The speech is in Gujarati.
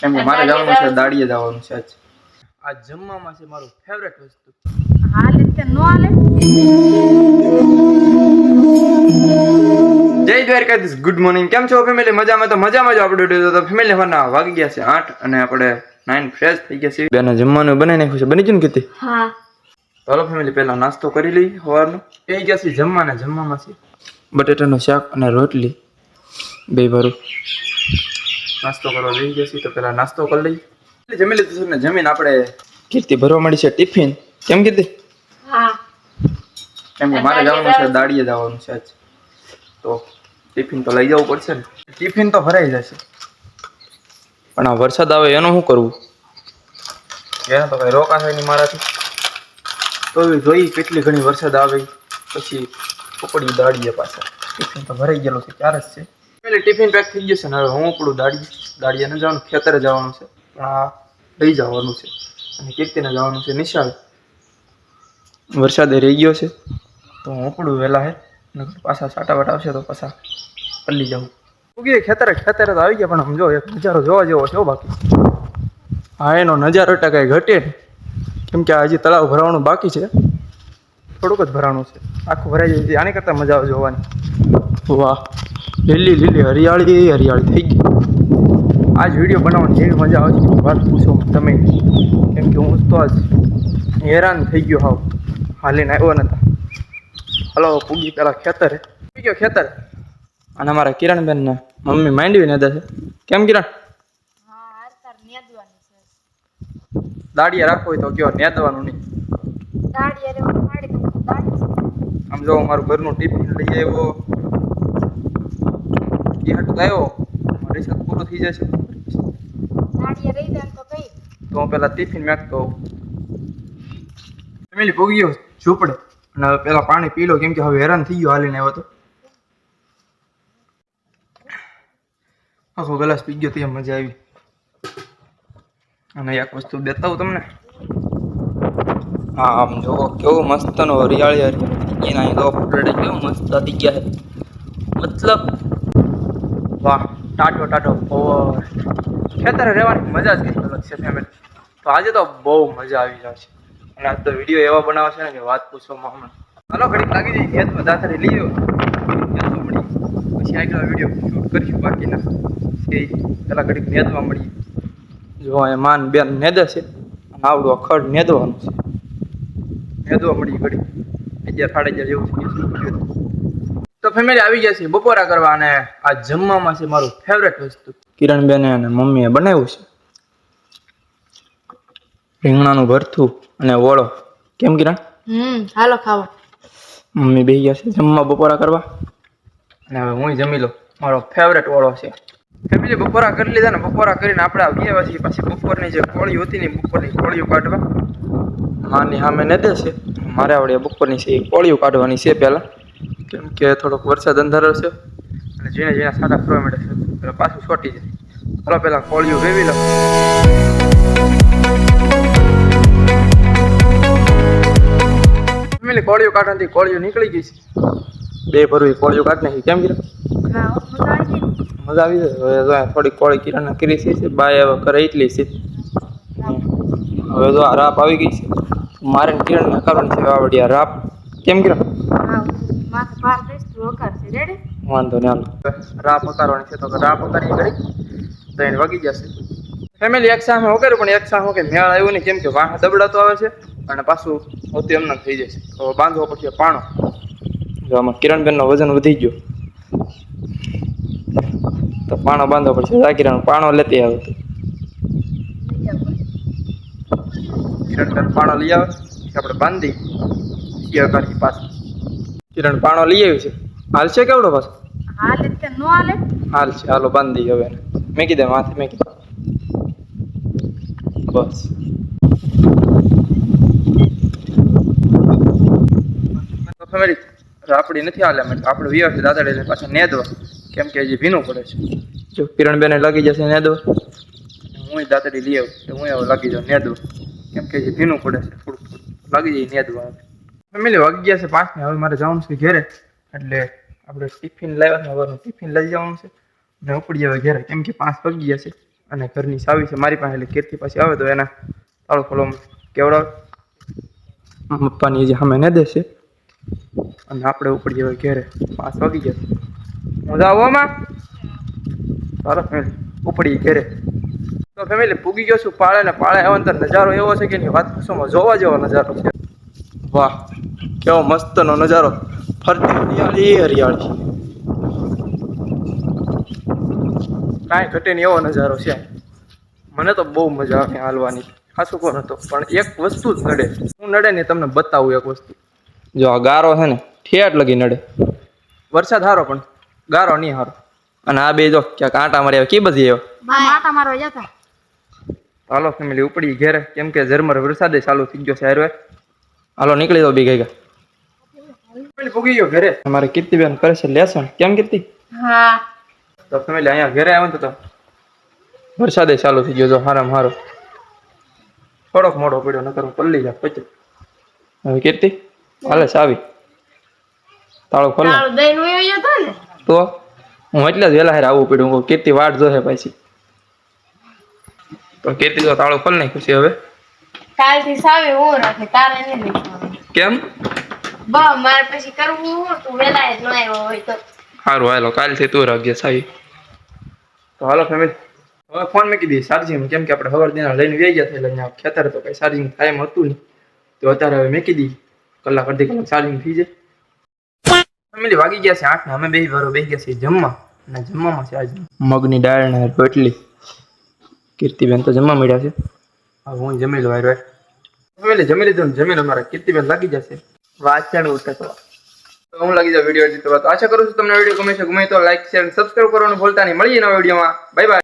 કેમ કે મારે જવાનું છે દાડીએ જવાનું છે આજ. આ જમવામાં છે મારું ફેવરેટ વસ્તુ. હાલે તે નો હાલે. જય દ્વારકાધીશ ગુડ મોર્નિંગ કેમ છો ફેમિલી મજામાં તો મજામાં જ આપણે વીડિયો તો ફેમિલી હોના વાગી ગયા છે આઠ અને આપણે નાઇન ફ્રેશ થઈ ગયા છે બેને જમવાનું બનાવી નાખ્યું છે. બની ગયું ને કીધી? હા. ચાલો ફેમિલી પહેલા નાસ્તો કરી લઈ સવારનો એ ગયા છે જમવાના જમવામાં છે બટેટાનું શાક અને રોટલી. બે ભરું. નાસ્તો કરવા લઈ જશે તો પેલા નાસ્તો કરી લઈ જમી લીધું છે ને જમીન આપણે કીર્તિ ભરવા મળી છે ટિફિન. કેમ કીધી કેમ કે મારે જવાનું છે દાડીએ જવાનું છે આજ. તો ટિફિન તો લઈ જવું પડશે ને. ટિફિન તો ભરાઈ જશે. પણ આ વરસાદ આવે એનું શું કરવું? એને તો કઈ રોકાશે નહીં મારાથી. તો એ જોઈ કેટલી ઘણી વરસાદ આવે. પછી પોપડી દાડીએ પાછા. ટિફિન તો ભરાઈ ગયેલો છે ક્યારે જ છે. પેલી ટિફિન પેક થઈ ગયું છે ને હવે હું ઉપડું દાડી દાડીએ ન જવાનું, ખેતરે જવાનું છે. પણ આ લઈ જવાનું છે. અને કીર્તિને જવાનું છે નિશાળ. વરસાદે રહી ગયો છે. તો હું ઉપડું વહેલા હે. પાછા સાટાવાટ આવશે તો પાછા પલ્લી જાઉં. ઉગી ખેતરે ખેતરે તો આવી ગયા, પણ સમજો એક નજારો જોવા જેવો છે બાકી. હા એનો નજારો એટલે કાંઈ ઘટે કેમ કે હજી તળાવ ભરાવાનું બાકી છે. થોડુંક જ ભરાવાનું છે. આખું ભરાઈ જાય, આની કરતાં મજા આવે જોવાની. વાહ. લીલી લીલી હરિયાળી હરિયાળી થઈ ગઈ. આજ વીડિયો બનાવવાની એવી મજા આવતી વાત પૂછો તમે. કેમ કે હું તો આજ હેરાન થઈ ગયો હાવ. હાલીને આવ્યો નતા. હલો પૂગી પેલા ખેતર પૂગી ગયો ખેતર. અને અમારા કિરણબેન ને મમ્મી માંડવી ને છે. કેમ કિરણ? દાડિયા રાખો હોય તો કયો નેદવાનું નહીં. આમ જો મારું ઘરનું ટિફિન લઈ આવ્યો. એ હટ આવ્યો. રિસર્ચ પૂરું થઈ જશે. તો હું પેલા ટિફિન મેકતો ફેમિલી ભોગી ગયો ઝૂપડે. અને પેલા પાણી પી લો કેમ કે હવે હેરાન થઈ ગયો હાલીને આવ્યો તો. આખો ગ્લાસ પી ગયો ત્યાં મજા આવી. અને એક વસ્તુ બતાવું તમને. હા આમ જોવો મસ્ત મસ્તનો હરિયાળી હરિયાળી. એના અહીં ફોટો કેવો મસ્ત હતી ગયા છે. મતલબ વાહ ટાટો ટાટો ઓવર ખેતરે રહેવાની મજા જ કંઈક અલગ છે ફેમિલી તો આજે તો બહુ મજા આવી જાય છે. અને આજ તો વીડિયો એવા બનાવે છે ને કે વાત પૂછવામાં હમણાં. હાલો, ઘડીક લાગી જાય. ખેતમાં દાતરી લઈ આવ્યો. મળી. પછી આગળ વીડિયો શૂટ કરીશું બાકીના. એ પેલા ઘડીક નેદવા મળી જો એ માન બેન નેદે છે. અને આવડું અખડ નેદવાનું છે. નેદવા મળી ઘડીક. અગિયાર, સાડા અગિયાર જેવું થઈ તો ફેમિલી આવી ગયા છે બપોરા કરવા અને આ જમવામાં છે મારું ફેવરેટ વસ્તુ. કિરણબેને અને મમ્મીએ બનાવ્યું છે. રીંગણાનું ભરથું અને ઓળો કેમ કિરણ? હમ હાલો ખાવો મમ્મી બે ગયા છે જમવા બપોરા કરવા. અને હવે હું જમી લઉં. મારો ફેવરેટ ઓળો છે. ફેમિલી બપોરા કરી લીધા ને બપોરા કરીને આપણે આવીએ પછી પાછી બપોરની જે કોળી હતી ને બપોરની કોળીઓ કાઢવા. માની સામે ને દે છે. મારે આવડે બપોરની છે એ કોળીઓ કાઢવાની છે પહેલાં. કેમ કે થોડોક વરસાદ અંધારો છે. અને ઝીણે ઝીણા સાદા ફરવા મળે છે. પાછું છોટી જાય. ચાલો પહેલાં કોળીઓ વેવી લો ફેમિલી કોળિયું કાઢવાથી કોળિયું નીકળી ગઈ છે. બે ભરવી કોળીઓ કાઢ નાખી. કેમ કીધું? મજા આવી જાય હવે થોડી કોળી કિરણ કરી છે બાય હવે કરે એટલી છે. હવે જો આ રાપ આવી ગઈ છે. મારે કિરણ કરવાની છે વાવડિયા રાપ. કેમ કિરણ માથે પાર દઈશ તું વઘાર રેડી? વાંધો ને રા પકારવાની છે તો રાપ પકારી કરી તો વાગી જશે ફેમિલી એક સામે વગેરે પણ એક સામે કે મેળ આવ્યો નહીં. કેમ કે વાહ દબડાતો આવે છે અને પાછું હોતું એમને થઈ જશે. તો બાંધવો પછી પાણો. જો આમાં કિરણબેનનો વજન વધી ગયો. તો પાણો બાંધવો પડશે. જા કિરણ પાણો લેતી આવતો કિરણબેન પાણો લઈ આવે. આપણે બાંધી પાછું. કિરણ પાણો લઈ આવી છે. હાલ છે કેવડો પાછો? હાલે તે નો હાલે. હાલ છે હાલો બાંધી હવે મેં કીધે દે માથે મેં કીધું બસ. ફેમિલી રાપડી નથી હાલે મેં આપણે વિયા છે દાદા લઈને પાછા નેદવા. કેમ કે હજી ભીનું પડે છે. જો કિરણબેને લાગી જશે નેદો હું દાતડી લઈ આવું. તો હું લાગી જાઉં નેદો કેમ કે હજી ભીનું પડે છે. થોડુંક લાગી જાય નેદવા. ફેમિલી વાગી ગયા છે પાંચ ને હવે મારે જવાનું છે ઘેરે. એટલે આપણે ટિફિન લાવ્યા છે. હવાનું ટિફિન લઈ જવાનું છે. ને ઉપડી આવે ઘેરે. કેમ કે પાંચ વાગી ગયા છે. અને ઘરની સાવી છે. મારી પાસે એટલે ઘેરથી પાછી આવે તો એના તાળો ખોલો કેવડાવ? પપ્પાની જે સામે ને દેશે. અને આપણે ઉપડી જવાય ઘેરે. પાંચ વાગી ગયા મજા આવવામાં સારો ફેમિલી. ઉપડી ઘેરે. તો ફેમિલી પૂગી ગયો છું. પાળે ને પાળે આવ્યો ને તો નજારો એવો છે કે વાત પૂછોમાં જોવા જેવો નજારો છે. વાહ. કેવો મસ્તનો નજારો. ફરતી હરિયાળી હરિયાળી. કાંઈ ઘટે નહીં એવો નજારો છે. મને તો બહુ મજા આવે હાલવાની. ખાસું કોણ હતો? પણ એક વસ્તુ જ નડે. હું નડે ને તમને બતાવું એક વસ્તુ. જો આ ગારો છે ને ઠેઠ લગી નડે. વરસાદ હારો પણ ગારો નહીં સારો અને આ બે જો ક્યાંક આંટા મારી આવે કી બધી આવ્યો માટા મારવા જતા હાલો ફેમિલી ઉપડી ઘેરે. કેમ કે ઝરમર વરસાદે ચાલુ થઈ ગયો છે હારવે. હાલો નીકળી દો બી ગઈ પૂગી ગયો ઘરે. અમારે કીર્તિબેન કરે છે લેસન કેમ કીર્તિ? હા. તો ફેમિલી અહીંયા ઘરે આવ્યો ને તો વરસાદે ચાલુ થઈ ગયો જો હારામ હારો. થોડોક મોડો પડ્યો નકર હું પલ્લી જા પછી હવે કીર્તિ હાલે ચાવી. તાળો ખોલ. તાળો દઈને વયો તો ને? તો? હું એટલે જ વેલા હારે આવવું પડ્યું. હું કીર્તિ વાટ જોશે પછી. તો કીર્તિ તો તાળો ખોલ નાખ્યું છે હવે. કાલથી સાવી હું રાખે તારે નહીં કેમ? બા મારે પછી કરવું હું? તું વેલા જ ન આવ્યો હોય તો. સારું હાલો કાલથી તું રાખજે સાવી તો હાલો ફેમિલી હવે ફોન મૂકી દઈએ ચાર્જિંગ કેમ કે આપણે સવાર દિના લઈને વ્યાઈ ગયા એટલે અહીંયા ખેતર તો કઈ ચાર્જિંગ થાય એમ હતું નહીં. તો અત્યારે હવે મૂકી દઈએ. કલાક અડધી કલાક ચાર્જિંગ થઈ જાય. ફેમિલી વાગી ગયા છે આઠ ને અમે બે વારો બે ગયા છીએ જમવા. અને જમવામાં છે આજે મગની દાળ ને રોટલી. કીર્તિબેન તો જમવા મળ્યા છે. હા હું જમી લઉં હારે ફેમિલી જમી લીધું ને જમીને અમારા કીર્તિબેન લાગી જશે. વાંચણ ઉઠતો તો હું લાગી જાઉં વીડિયો જીતવા તો આશા કરું છું તમને વીડિયો ગમે છે. ગમે તો લાઈક શેર સબસ્ક્રાઈબ કરવાનું ભૂલતા નહીં. મળીએ નવા વિડીયોમાં બાય બાય